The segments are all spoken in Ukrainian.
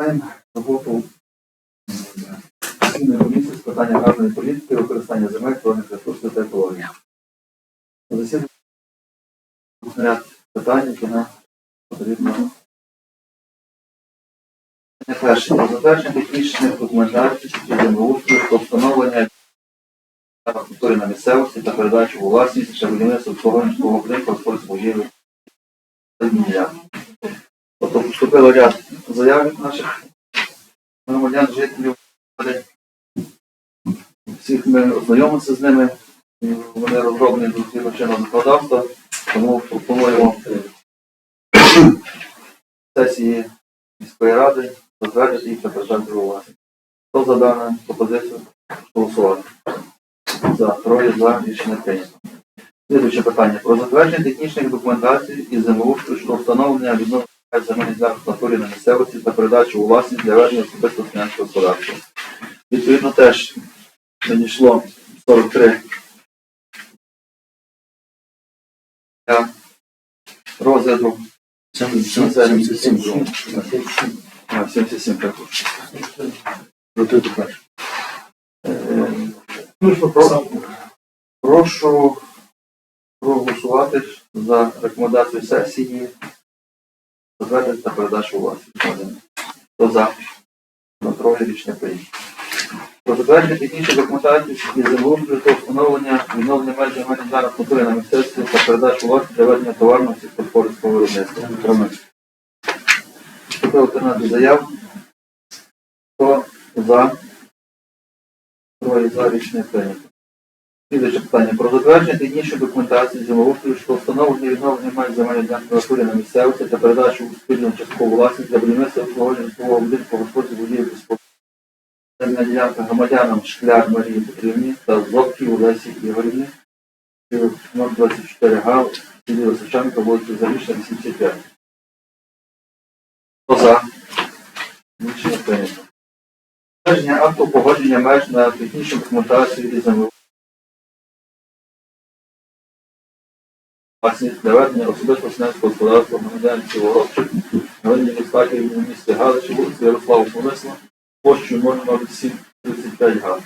Маємо роботу постійної комісії з питання аграрної політики, використання земель, природних ресурсів та екології. На засіданні ряд питань, які нам потрібно. Перше. Про затвердження технічних документацій землеустрою про встановлення культури на місцевості та передачу власність чи обслуговування житлового будинку господарського будівлі. Тобто поступило ряд заяв від наших громадян, жителів. Всіх ми ознайомилися з ними. Вони розроблені до згідно чинного законодавства, тому пропонуємо сесії міської ради затвердити їх та передати у. Хто за дану пропозицію голосувати? За троє за рішення прийнято. Слідуюче питання про затвердження технічних документацій і землеустрою щодо встановлення відновлення земельних ділянок в натурі на місцевості та передачу у власність для ведення особистого фінансового господарства. Відповідно, теж надійшло 43 для розгляду 77 а, 77 також. Прошу проголосувати за рекомендацію сесії затвердити та передачу власність. Хто за? На троє рішення прийнято. Про затвердження технічної документації і землеустрою та встановлення відновлення меж земельних культури на місцевстві та передачу у власність для ведення товарного сільськогосподарського виробництва. Поступило 13 заяв. Хто за? Троє за рішення прийнято. Слідуюче питання. Про затвердження технічної документації землеустрою, що встановлення і відновлення меж земельних ділянок натурі на місцевості та передачу у спільну часткову власність для будівництва обслуговування житлового будинку господарських будівель Земельна ділянка громадянам Шкляр Марії Петрівні та Зобків Лесі Ігорівні, 024 га, селі Височанка, вулиця Зарічна, 85. Хто за? Рішення прийнято. Затвердження акту погодження меж на технічну документацію і землеустрою. Власність для ведення особистого селянського господарства громадян Цілоробчих, наведення безпеки в місті Галичі, вулиці Ярослава Помисла, площею 00735 га.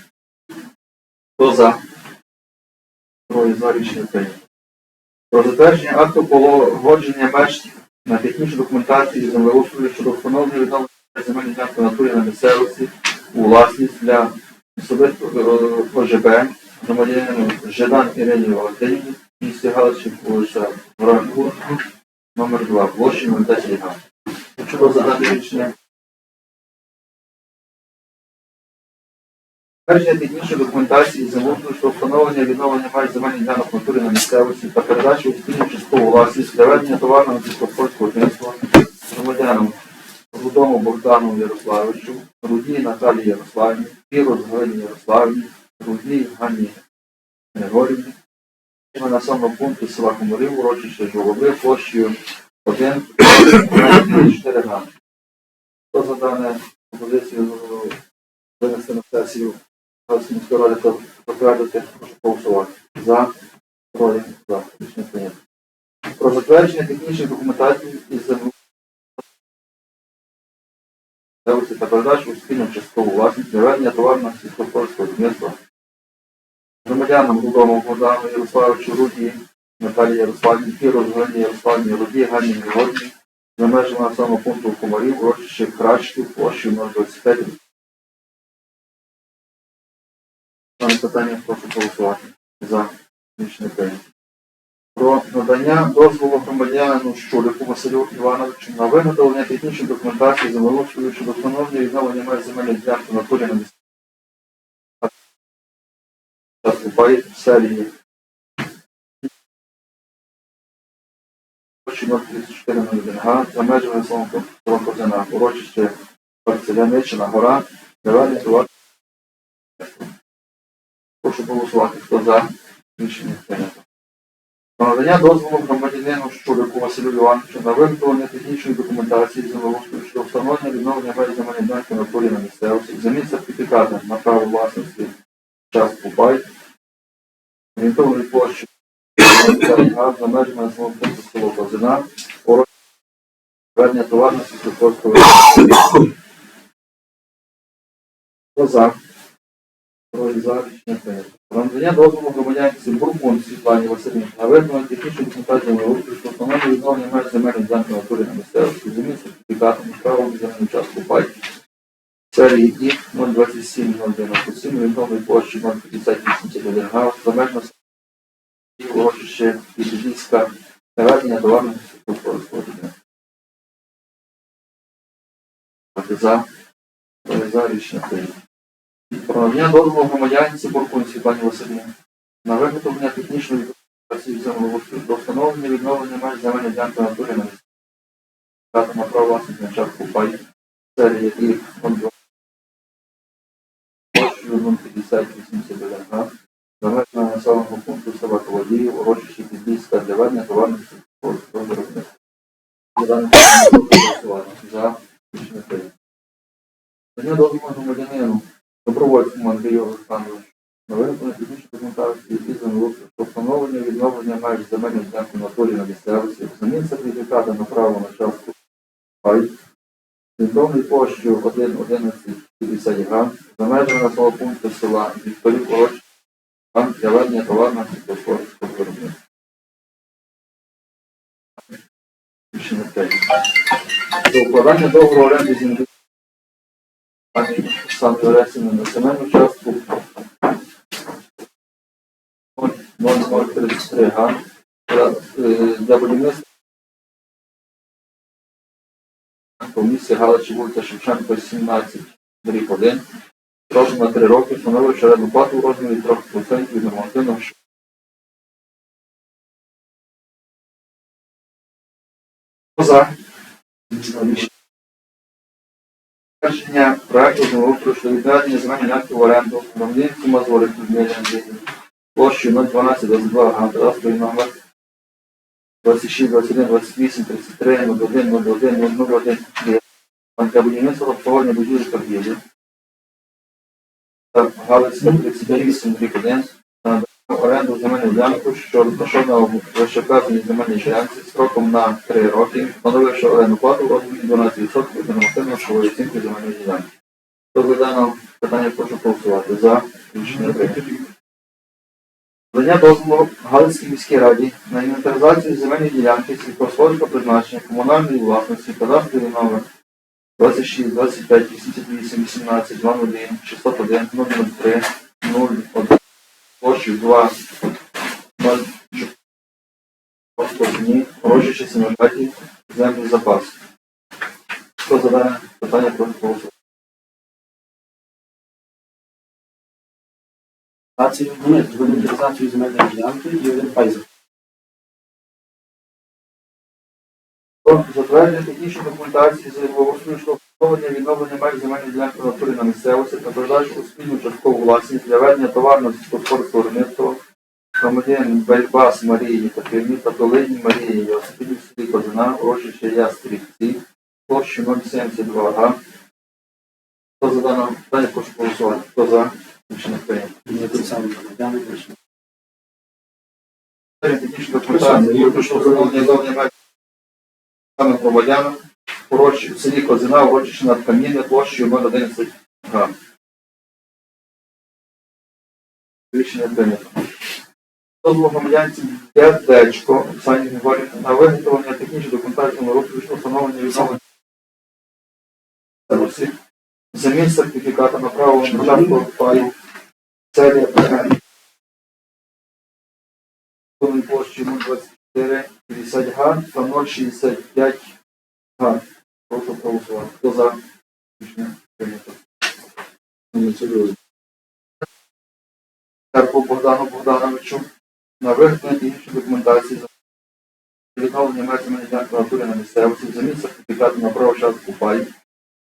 Хто за? Троє за рішення прийнято. Про затвердження акту погодження меж на технічну документацію землеустрою щодо встановлення відновлення земельних ділянки натурі на місцевості у власність для особистого ОЖБ громадянину Жадан Ірині Валентинівні місті Галичі, вулиця Воронку, номер 2, площі 010 га. Щодо задати рішення Першення технічної документації землеустрою щодо встановлення відновлення меж земельних ділянок в на місцевості та передачі у спільну часткову власність для товарного сільськогосподарського виробництва громадянам Рудому Богдану Ярославовичу, Рудній Наталії Ярославівні, Пірус Галині Ярославівні, Рудній Ганні Григорівні, на населеному пункту села Комарів, урочище Жолоби, площею 1, 4 га. Хто за дане пропозицію винести на сесію міської ради та затвердити, прошу голосувати. За, троє, за. Рішення прийнято. Про затвердження технічних документацій із землі та передачу у спільну часткову власність для ведення товарного сільськогосподарського виробництва громадянам Рудому Богдану Ярославовичу Руді, Наталії Ярославівні, Кіру Галині Ярославівні, Руді, Ганні Григорівні, за межами населеного пункту Комарів, урочище Крачків, площею 025 Дане питання прошу голосувати за рішення прийнято. Про надання дозволу громадянину Щулику Василю Івановичу на виготовлення технічної документації землеустрою щодо встановлення відновлення земельних ділянки на турі на місці. Купай в селі 3401 га за межами Соломко Козина, урочище Парцеляничина гора, Девелі, Товар. Прошу голосувати. Хто за? Рішення прийнято. Надання дозволу громадянину Щулику Василю Івановичу на виготовлення технічної документації землеустрою щодо встановлення відновлення меж земельної ділянки на полі на місцевості, замін сертифіката на право власності час Купай, орієнтовної площі га за межами населеного пункту село Козина, ведення товарного сільськогосподарського виробництва. Хто за? Троє за рішення прийнято. Про надання дозволу громадянці Бурбун Світлані Васильівні на видно технічну документацію землеустрою, що встановлює відновлення меж земельних ділянки на натурі на місцевості, землі сертифікатом правом земельну частку пай. Серії І 027-097, орієнтовної площі 058 га, за урочище Підліська, наведення товарного дня. Проти за, за рішення прийнято. Про дозволу громадянці Буркун Світлані Васильівні на виготовлення технічної документації землеустрою до встановлення відновлення меж земельної ділянки на натурі на місці. Дата на право власність на частку пай. Серія І 02 площею 050 га. За населеного пункту села Колодіїв, урочище Підліська для ведення товарних сільськогосподарського виробництва. За рішення прийнято. Громадянину Добровольському Андрію Олександровичу на виготовлення технічної і землеустрою про встановлення відновлення меж земельних ділянки на полі на місцевості, замін сертифіката на право на частку пай, орієнтовною площею 1,1150 га, за межами населеного пункту села Вікторів Короч, для ведення товарного сільськогосподарського виробництва. До укладання договору оренди землі. Оксани Оресіни на земельну частку. 0033 га. Для, е, будівництва по місці Галичі вулиця Шевченко 17 дріб 1 строком на 3 роки встановивши орендну плату у розмірі 3% від нормативного за Рішення проекту землеустрою щодо відведення земельної ділянки в оренду Мазури Людмилі Андріївні. Площею 01222 га, кадастровий номер 26, 21, 28, 33, 01, 01, 001, для будівництва обслуговування будівлі торгівлі. Та Галицька 38, 1, на оренду земельну ділянку, що розташована у вищевказаній земельній ділянці строком на 3 роки, встановивши оренду плату в розмірі 12% від нормативної грошової оцінки земельної ділянки. За дане питання прошу голосувати за рішення прийнято. Надання дозволу Галицькій міській раді на інвентаризацію земельної ділянки сільськогосподарського призначення комунальної власності кадастровий номер 26, 25, 88, 18, 01, 601, 003, 01, площею 2, 0, 4, дні, урочище сіножаті, запас. Хто задає питання ділянки і один пайзер. Затвердження технічної документації з землеустрою щодо відновлення меж земельної ділянки в натурі на місцевості та передачу у спільну часткову власність для ведення товарного сільськогосподарського виробництва громадянин Бельбас Марії Катерині та Долині Марії Йосипівні в селі Козина, урочище Ястрівці, площу 072 га. Хто за дане питання, прошу голосувати. Хто за? Рішення прийнято. Є той самий громадяни, точно. технічної документації виключно встановлення відновлення меж громадянам урочі в селі Козина, урочище над Кам'яне, площею 011 га. Рішення прийнято. Дозволу громадянці Дядечко Оксані Григорівні на виготовлення технічної документації на виключно встановлення відновлення Русі. Замін сертифіката на право на частку паю серія Повної площі 024 50 га та 065 га. Прошу проголосувати. Хто за? Рішення прийнято. Карпу Богдану Богдановичу на виготовлення технічної документації за відновлення меж земельної на місцевості, замін сертифікату на право частку пай,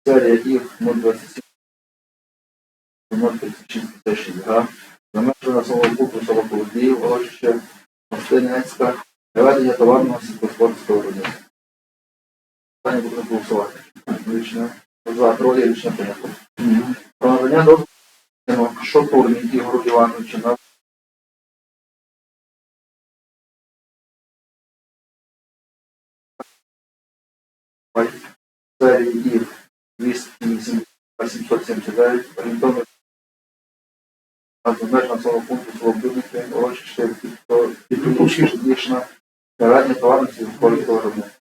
серія ІФ 027 036 56 га, за межами населеного пункту село Колодіїв, Мостинецька, Проведення товарного сільськогосподарського виробництва. Питання будемо голосувати. Рішення. За троє рішення прийнято. Про надання дозволу Шотурні Ігору Івановичу на серії І 280 779, орієнтовно а за меж пункту село Будники, урочище підприємство Дішна, Радня товарності з політикого виробництва.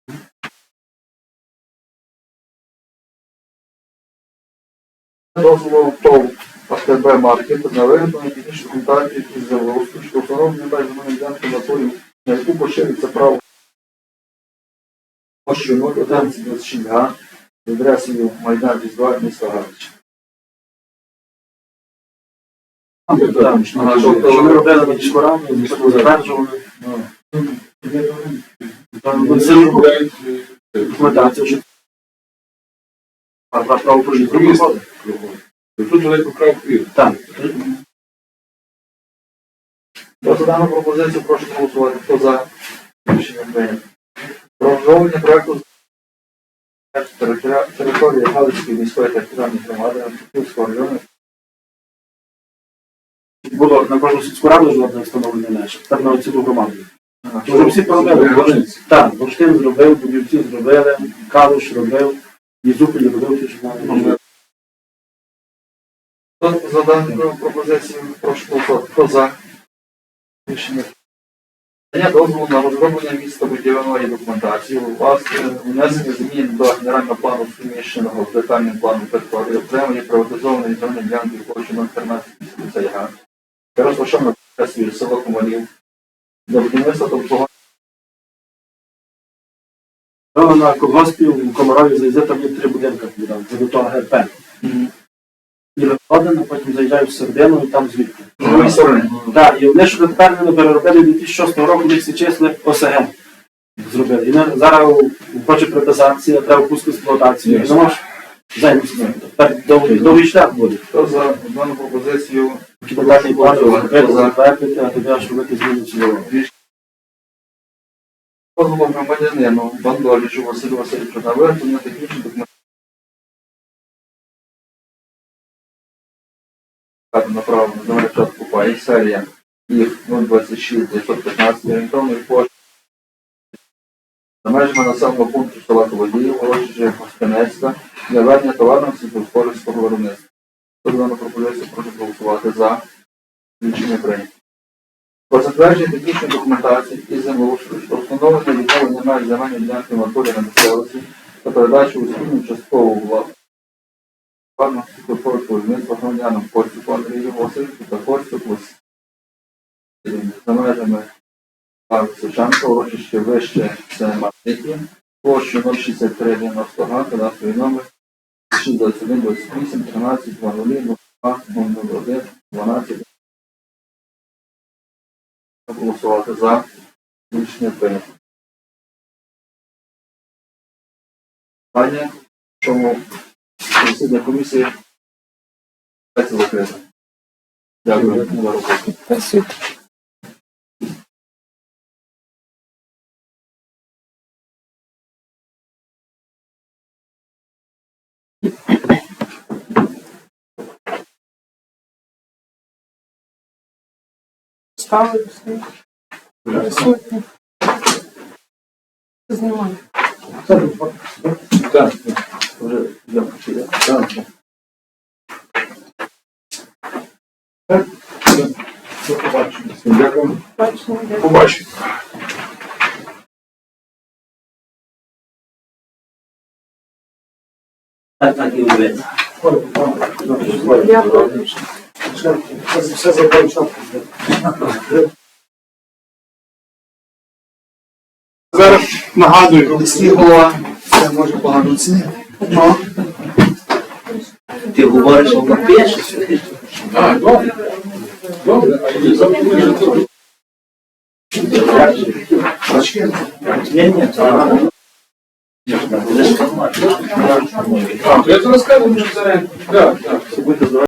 Дозволу ТОВ АТБ Маркет на виготовлення технічної документації із землеустрою, що встановлення меж земельної ділянки на на яку поширюється право площею 01126 га з адресою Майдан Різдва міста Галич. Там, що ми робили на дискорамі, що затверджували. Там це документація, що а два правопорушення зробили. Тут далеко крав пір. Так. Про дану пропозицію прошу голосувати. Хто за рішення прийнято. Про вжовлення проекту територія- території Галицької міської територіальної громади Київського району Було на кожну сільську раду жодне встановлення меж. Так на цілу громаду. Вже всі поробили. Так, Бурштин зробив, Будівці зробили, Калуш робив, Єзупіль робив, чи що. За дану пропозицію прошу голосувати. Хто за рішення? Дозволу на розроблення містобудівної документації, власне, внесення змін до генерального плану суміщеного з детальним планом території, окремої приватизованої зони ділянки площі 013 га, розташована село Комарів, для будівництва Правда, на колгоспі у Комарові заїзде, там є три будинки, до того ГРП. І а потім заїжджають в середину і там звідти. Так, і вони, що тепер не переробили 2006 року, їх всі числи ОСГ зробили. І зараз хоче приватизація, треба пуску експлуатацію. Довгий, шлях буде. Хто за дану пропозицію? Кібернетний план затвердити, а тоді аж робити зміни цільового. дозволу громадянину Бандолічу Василю Васильовичу на виготовлення технічної документації направлено до мене частку паї серія їх 026 915 орієнтовної пошти за межами населеного пункту села Колодіїв, урочище Гостинецька для ведення товарного сільськогосподарського виробництва. За дану пропозицію прошу голосувати за рішення прийнято. Про затвердження технічної документації із землеустрою, що встановлення відновлення меж земельної ділянки мораторії на місцевості та передачу у спільну часткову владу. Пану Сікорпорського виробництва громадянам Костюку Андрію Васильовичу та Василю. За межами Парку Сучанка, урочище вище це Матики, площу 06390 га, кадастровий номер 621 28 13 00 02 001 12 голосувати за. Рішення прийнято. Питання, чому? Засідання комісії? Закрите. Дякую. За роботу. Ставлю все. Присутні. Знімаю. Так. Так, і буде. Дякую. Все закінчено. Зараз нагадую. Міський голова, це може погано оцінити. Ти говориш, що напишеш. А, добре. Добре, а я жартую. Ні, ні, це то я зараз скажу, що це. Так, так.